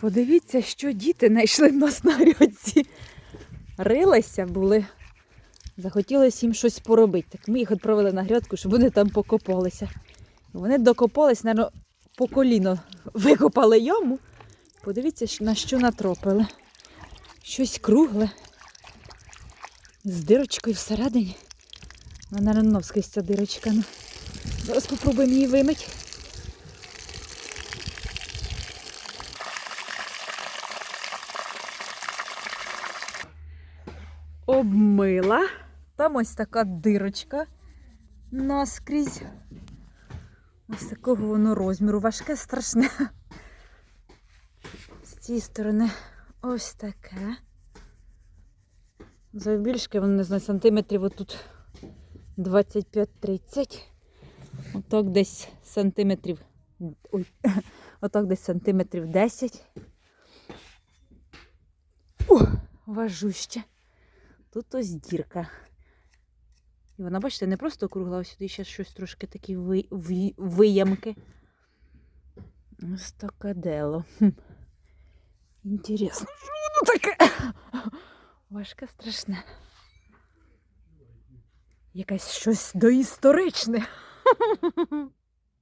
Подивіться, що діти знайшли в нас на грядці. Рилися були. Захотілося їм щось поробити. Так ми їх відправили на грядку, щоб вони там покопалися. Вони докопались, мабуть, по коліно викопали яму. Подивіться, на що натропили. Щось кругле. З дирочкою всередині. Вона рановська ця дирочка. Ну, зараз спробуємо її вимити. Обмила. Там ось така дирочка наскрізь. Ось такого воно розміру. Важке, страшне. З цієї сторони ось таке. Завбільшки, воно не знаю, сантиметрів отут 25-30. Отак десь сантиметрів. Ой, отак десь сантиметрів 10. О, важуще. Тут ось дірка. І вона, бачите, не просто округла, ось сюди ще щось трошки такі ви, ви, виямки. Ось таке дело. Інтересно, що воно таке? Важке страшне. Якесь щось доісторичне.